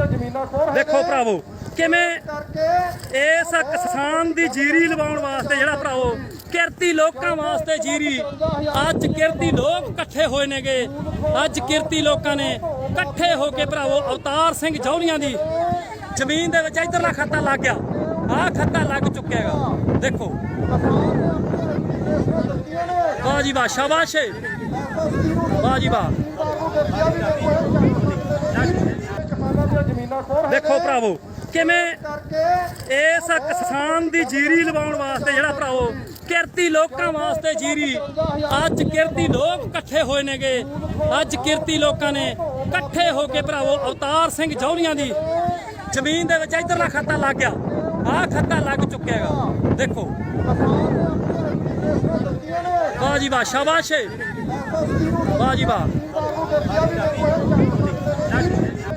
ਦੀਆਂ ਜ਼ਮੀਨਾਂ ਖੋਰ ਦੇਖੋ ਭਰਾਵੋ ਕਿਵੇਂ ਇਸ ਕਿਸਾਨ ਦੀ ਜੀਰੀ ਲਵਾਉਣ ਵਾਸਤੇ ਜਿਹੜਾ ਭਰਾਵੋ ਕਿਰਤੀ ਲੋਕਾਂ ਵਾਸਤੇ ਜੀਰੀ। ਅੱਜ ਕਿਰਤੀ ਲੋਕ ਇਕੱਠੇ ਹੋਏ ਨੇਗੇ। ਅੱਜ ਕਿਰਤੀ ਲੋਕਾਂ ਨੇ ਇਕੱਠੇ ਹੋ ਕੇ ਭਰਾਵੋ ਅਵਤਾਰ ਸਿੰਘ ਜੌਲੀਆਂ ਦੀ ਜ਼ਮੀਨ ਦੇ ਵਿੱਚ ਇਧਰਲਾ ਖਾਤਾ ਲੱਗ ਗਿਆ। ਆਹ ਖਾਤਾ ਲੱਗ ਚੁੱਕਿਆ ਹੈਗਾ ਦੇਖੋ। ਵਾਹ ਜੀ ਵਾਹ ਸ਼ਾਬਾਸ਼। ਵਾਹ ਜੀ ਵਾਹ ਕਿਸਾਨਾਂ ਦੀਆਂ ਜ਼ਮੀਨਾਂ ਖੋਰ ਦੇਖੋ ਭਰਾਵੋ ਕਿਵੇਂ ਇਸ ਕਿਸਾਨ ਦੀ ਜੀਰੀ ਲਵਾਉਣ ਵਾਸਤੇ ਜਿਹੜਾ ਭਰਾਵੋ ਕਿਰਤੀ ਲੋਕਾਂ ਵਾਸਤੇ ਜੀਰੀ। ਅੱਜ ਕਿਰਤੀ ਲੋਕ ਇਕੱਠੇ ਹੋਏ ਨੇਗੇ। ਅੱਜ ਕਿਰਤੀ ਲੋਕਾਂ ਨੇ ਇਕੱਠੇ ਹੋ ਕੇ ਭਰਾਵੋ ਅਵਤਾਰ ਸਿੰਘ ਜੌਲੀਆਂ ਦੀ ਜ਼ਮੀਨ ਦੇ ਵਿੱਚ ਇਧਰਲਾ ਖਾਤਾ ਲੱਗ ਗਿਆ। ਆਹ ਖਾਤਾ ਲੱਗ ਚੁੱਕਿਆ ਹੈਗਾ। ਦੇਖੋ। ਵਾਹ ਜੀ ਵਾਹ ਸ਼ਾਬਾਸ਼। ਵਾਹ ਜੀ ਵਾਹ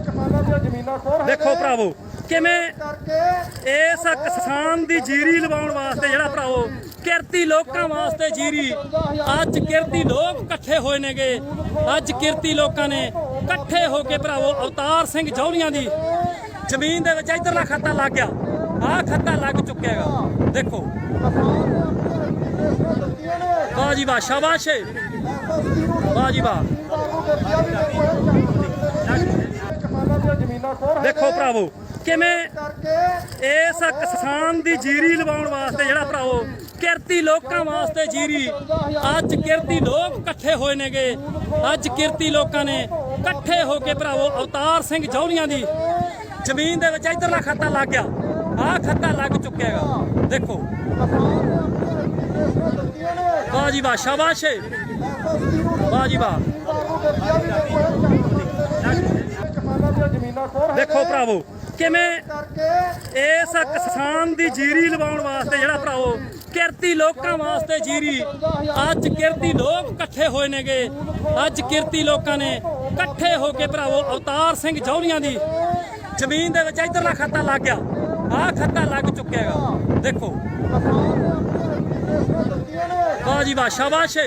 ਕਿਸਾਨਾਂ ਦੀਆਂ ਜ਼ਮੀਨਾਂ ਖੋਰ ਦੇਖੋ ਭਰਾਵੋ ਕਿਵੇਂ ਇਸ ਕਿਸਾਨ ਦੀ ਜੀਰੀ ਲਵਾਉਣ ਵਾਸਤੇ ਜਿਹੜਾ ਭਰਾਵੋ ਕਿਰਤੀ ਲੋਕਾਂ ਵਾਸਤੇ ਜੀਰੀ। ਅੱਜ ਕਿਰਤੀ ਲੋਕ ਇਕੱਠੇ ਹੋਏ ਨੇਗੇ। ਅੱਜ ਕਿਰਤੀ ਲੋਕਾਂ ਨੇ ਇਕੱਠੇ ਹੋ ਕੇ ਭਰਾਵੋ ਅਵਤਾਰ ਸਿੰਘ ਜੌਲੀਆਂ ਦੀ ਜ਼ਮੀਨ ਦੇ ਵਿੱਚ ਇਧਰਲਾ ਖਾਤਾ ਲੱਗ ਗਿਆ। ਆਹ ਖਾਤਾ ਲੱਗ ਚੁੱਕਿਆ ਹੈਗਾ ਦੇਖੋ। ਵਾਹ ਜੀ ਵਾਹ ਸ਼ਾਬਾਸ਼। ਵਾਹ ਜੀ ਵਾਹ ਕਿਸਾਨਾਂ ਦੀਆਂ ਜ਼ਮੀਨਾਂ ਖੋਰ ਦੇਖੋ ਭਰਾਵੋ ਕਿਵੇਂ ਇਸ ਕਿਸਾਨ ਦੀ ਜੀਰੀ ਲਵਾਉਣ ਵਾਸਤੇ ਜਿਹੜਾ ਭਰਾਵੋ ਕਿਰਤੀ ਲੋਕਾਂ ਵਾਸਤੇ ਜੀਰੀ। ਅੱਜ ਕਿਰਤੀ ਲੋਕ ਇਕੱਠੇ ਹੋਏ ਨੇਗੇ। ਅੱਜ ਕਿਰਤੀ ਲੋਕਾਂ ਨੇ ਇਕੱਠੇ ਹੋ ਕੇ ਭਰਾਵੋ ਅਵਤਾਰ ਸਿੰਘ ਜੌਲੀਆਂ ਦੀ ਜ਼ਮੀਨ ਦੇ ਵਿੱਚ ਇਧਰਲਾ ਖਾਤਾ ਲੱਗ ਗਿਆ। ਆਹ ਖਾਤਾ ਲੱਗ ਚੁੱਕਿਆ ਹੈਗਾ। ਦੇਖੋ। ਵਾਹ ਜੀ ਵਾਹ ਸ਼ਾਬਾਸ਼। ਵਾਹ ਜੀ ਵਾਹ ਕਿਸਾਨਾਂ ਦੀਆਂ ਜ਼ਮੀਨਾਂ ਖੋਰ ਦੇਖੋ ਭਰਾਵੋ ਕਿਵੇਂ ਇਸ ਕਿਸਾਨ ਦੀ ਜੀਰੀ ਲਵਾਉਣ ਵਾਸਤੇ ਜਿਹੜਾ ਭਰਾਵੋ ਕਿਰਤੀ ਲੋਕਾਂ ਵਾਸਤੇ ਜੀਰੀ ਅੱਜ ਕਿਰਤੀ ਲੋਕ ਇਕੱਠੇ ਹੋਏ ਨੇਗੇ। ਅੱਜ ਕਿਰਤੀ ਲੋਕਾਂ ਨੇ ਇਕੱਠੇ ਹੋ ਕੇ ਭਰਾਵੋ ਅਵਤਾਰ ਸਿੰਘ ਜੌਲੀਆਂ ਦੀ ਜ਼ਮੀਨ ਦੇ ਵਿੱਚ ਇਧਰਲਾ ਖਾਤਾ ਲੱਗ ਗਿਆ। ਆਹ ਖਾਤਾ ਲੱਗ ਚੁੱਕਿਆ ਹੈਗਾ ਦੇਖੋ। ਵਾਹ ਜੀ ਵਾਹ ਸ਼ਾਬਾਸ਼।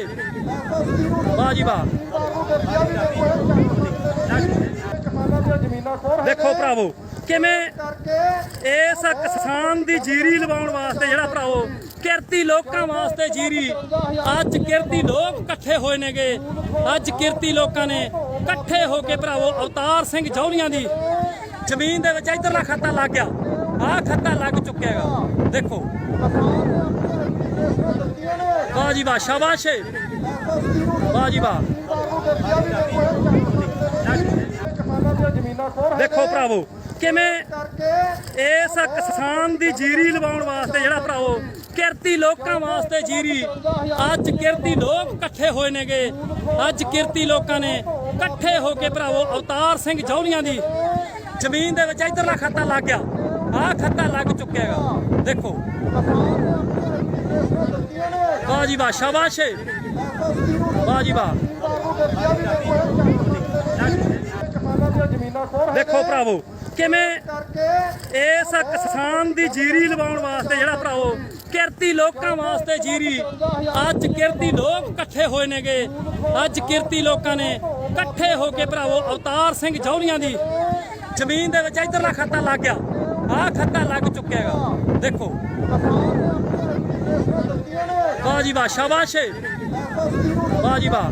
ਵਾਹ ਜੀ ਵਾਹ ਕਿਸਾਨਾਂ ਦੀਆਂ ਜ਼ਮੀਨਾਂ ਖੋਰ ਦੇਖੋ ਭਰਾਵੋ ਕਿਵੇਂ ਇਸ ਕਿਸਾਨ ਦੀ ਜੀਰੀ ਲਵਾਉਣ ਵਾਸਤੇ ਜਿਹੜਾ ਭਰਾਵੋ ਕਿਰਤੀ ਲੋਕਾਂ ਵਾਸਤੇ ਜੀਰੀ। ਅੱਜ ਕਿਰਤੀ ਲੋਕ ਇਕੱਠੇ ਹੋਏ ਨੇਗੇ। ਅੱਜ ਕਿਰਤੀ ਲੋਕਾਂ ਨੇ ਇਕੱਠੇ ਹੋ ਕੇ ਭਰਾਵੋ ਅਵਤਾਰ ਸਿੰਘ ਜੌਲੀਆਂ ਦੀ ਜ਼ਮੀਨ ਦੇ ਵਿੱਚ ਇਧਰਲਾ ਖਾਤਾ ਲੱਗ ਗਿਆ। ਆਹ ਖਾਤਾ ਲੱਗ ਚੁੱਕਿਆ ਹੈਗਾ। ਦੇਖੋ। ਵਾਹ ਜੀ ਵਾਹ ਸ਼ਾਬਾਸ਼। ਵਾਹ ਜੀ ਵਾਹ। ਜ਼ਮੀਨਾਂ ਖੋਰ ਦੇਖੋ ਭਰਾਵੋ ਕਿਵੇਂ ਇਸ ਕਿਸਾਨ ਦੀ ਜੀਰੀ ਲਵਾਉਣ ਵਾਸਤੇ ਜਿਹੜਾ ਭਰਾਵੋ ਕਿਰਤੀ ਲੋਕਾਂ ਵਾਸਤੇ ਜੀਰੀ ਅੱਜ ਕਿਰਤੀ ਲੋਕ ਇਕੱਠੇ ਹੋਏ ਨੇਗੇ। ਅੱਜ ਕਿਰਤੀ ਲੋਕਾਂ ਨੇ ਇਕੱਠੇ ਹੋ ਕੇ ਭਰਾਵੋ ਅਵਤਾਰ ਸਿੰਘ ਜੌਲੀਆਂ ਦੀ ਜ਼ਮੀਨ ਦੇ ਵਿੱਚ ਇਧਰਲਾ ਖਾਤਾ ਲੱਗ ਗਿਆ। ਆਹ ਖਾਤਾ ਲੱਗ ਚੁੱਕਿਆ ਹੈਗਾ। ਦੇਖੋ। ਵਾਹ ਜੀ ਵਾਹ ਸ਼ਾਬਾਸ਼। ਵਾਹ ਜੀ ਵਾਹ ਕਿਸਾਨਾਂ ਦੀਆਂ ਜ਼ਮੀਨਾਂ ਖੋਰ ਦੇਖੋ ਭਰਾਵੋ ਕਿਵੇਂ ਇਸ ਕਿਸਾਨ ਦੀ ਜੀਰੀ ਲਵਾਉਣ ਵਾਸਤੇ ਜਿਹੜਾ ਭਰਾਵੋ ਕਿਰਤੀ ਲੋਕਾਂ ਵਾਸਤੇ ਜੀਰੀ। ਅੱਜ ਕਿਰਤੀ ਲੋਕ ਇਕੱਠੇ ਹੋਏ ਨੇਗੇ। ਅੱਜ ਕਿਰਤੀ ਲੋਕਾਂ ਨੇ ਇਕੱਠੇ ਹੋ ਕੇ ਭਰਾਵੋ ਅਵਤਾਰ ਸਿੰਘ ਜੌਲੀਆਂ ਦੀ ਜ਼ਮੀਨ ਦੇ ਵਿੱਚ ਇਧਰਲਾ ਖਾਤਾ ਲੱਗ ਗਿਆ। ਆਹ ਖਾਤਾ ਲੱਗ ਚੁੱਕਿਆ ਹੈਗਾ। ਦੇਖੋ। ਵਾਹ ਜੀ ਵਾਹ ਸ਼ਾਬਾਸ਼। ਵਾਹ ਜੀ ਵਾਹ।